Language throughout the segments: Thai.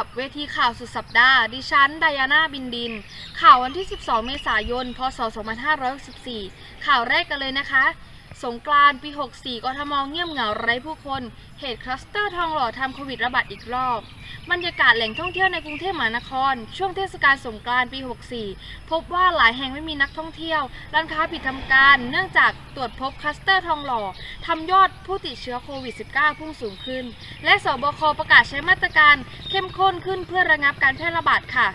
กับเวทีข่าวสุดสัปดาห์ ดิฉัน ไดอาน่า บินดิน ข่าววันที่ 12 เมษายน พศ 2564 ข่าวแรกกันเลยนะคะ สงกรานต์ปี 64 กทมเงียบเหงาไร้ผู้คน เหตุคลัสเตอร์ทองหล่อทำโควิดระบาดอีกรอบ บรรยากาศแหล่งท่องเที่ยวในกรุงเทพมหานคร ช่วงเทศกาลสงกรานต์ปี 64 พบว่าหลายแห่งไม่มีนักท่องเที่ยว ร้านค้าปิดทำการ เนื่องจากตรวจพบคลัสเตอร์ทองหล่อทำยอดผู้ติดเชื้อโควิด -19 พุ่งสูงขึ้น และสบคประกาศใช้มาตรการเข้มข้นขึ้นเพื่อระงับการแพร่ระบาดค่ะ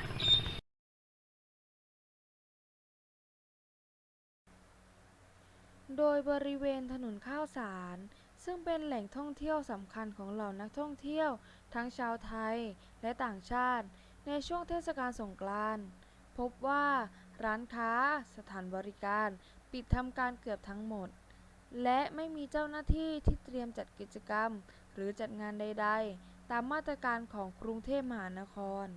โดยบริเวณถนนข้าวสาร ซึ่งเป็นแหล่งท่องเที่ยวสำคัญของเหล่านักท่องเที่ยว ทั้งชาวไทยและต่างชาติ ในช่วงเทศกาลสงกรานต์พบว่าร้านค้าสถานบริการปิดทำการเกือบทั้งหมด และไม่มีเจ้าหน้าที่ที่เตรียมจัดกิจกรรม หรือจัดงานใด ๆ ตามมาตรการของกรุงเทพมหานคร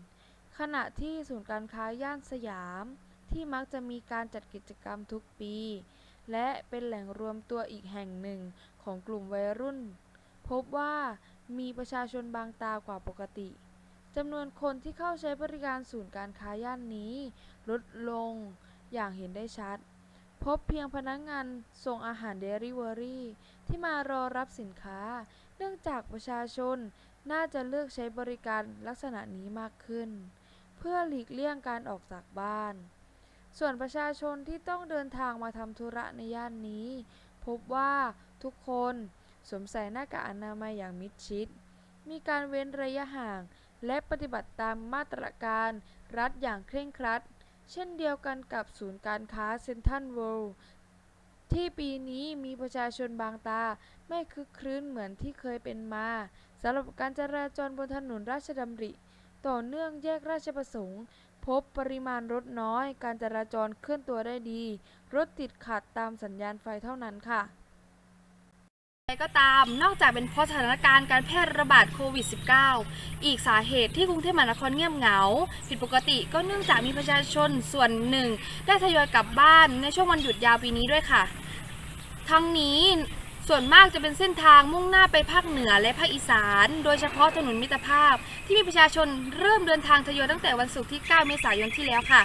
ขณะที่ศูนย์การค้าย่านสยาม ที่มักจะมีการจัดกิจกรรมทุกปี และเป็นแหล่งรวมตัวอีกแห่งหนึ่งของกลุ่มวัยรุ่น พบว่ามีประชาชนบางตากว่าปกติจำนวนคนที่เข้าใช้บริการศูนย์การค้าย่านนี้ ลดลงอย่างเห็นได้ชัด พบเพียงพนักงานส่งอาหารเดลิเวอรี่ที่มารอรับสินค้า เนื่องจากประชาชนน่าจะเลือกใช้บริการลักษณะนี้มากขึ้น เพื่อหลีกเลี่ยงการออกจากบ้าน ส่วนประชาชนที่ต้องเดินทางมาทำธุระในย่านนี้ พบว่าทุกคนสวมใส่หน้ากากอนามัยอย่างมิดชิด มีการเว้นระยะห่าง และปฏิบัติตามมาตรการรัฐอย่างเคร่งครัด เช่นเดียวกันกับศูนย์การค้าเซ็นทรัลเวิลด์ที่ปีนี้มีประชาชนบางตาไม่คึกครื้นเหมือนที่เคยเป็นมาสำหรับการจราจรบนถนนราชดำริ ต่อเนื่องแยกราชประสงค์ พบปริมาณรถน้อย การจราจรเคลื่อนตัวได้ดี รถติดขัดตามสัญญาณไฟเท่านั้นค่ะก็ตาม นอกจากเป็นเพราะสถานการณ์การแพร่ระบาดโควิด -19 อีกสาเหตุที่กรุงเทพมหานครเงียบเหงา ผิดปกติก็เนื่องจากมีประชาชนส่วนหนึ่ง ได้ทยอยกลับบ้านในช่วงวันหยุดยาวปีนี้ด้วยค่ะ ทั้งนี้ ส่วนมากจะเป็นเส้นทางมุ่งหน้าไปภาคเหนือและภาคอีสาน โดยเฉพาะถนนมิตรภาพ ที่มีประชาชนเริ่มเดินทางทยอยตั้งแต่วันศุกร์ที่ 9 เมษายนที่แล้วค่ะ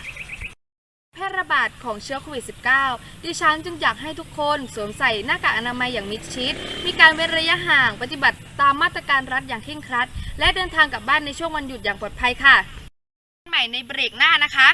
แพร่ระบาดของเชื้อโควิด -19 ดิฉันจึงอยากให้ทุกคนสวมใส่หน้ากากอนามัยอย่างมิดชิด มีการเว้นระยะห่าง ปฏิบัติตามมาตรการรัฐอย่างเคร่งครัด และเดินทางกลับบ้านในช่วงวันหยุดอย่างปลอดภัยค่ะ ใหม่ในเบรกหน้านะคะ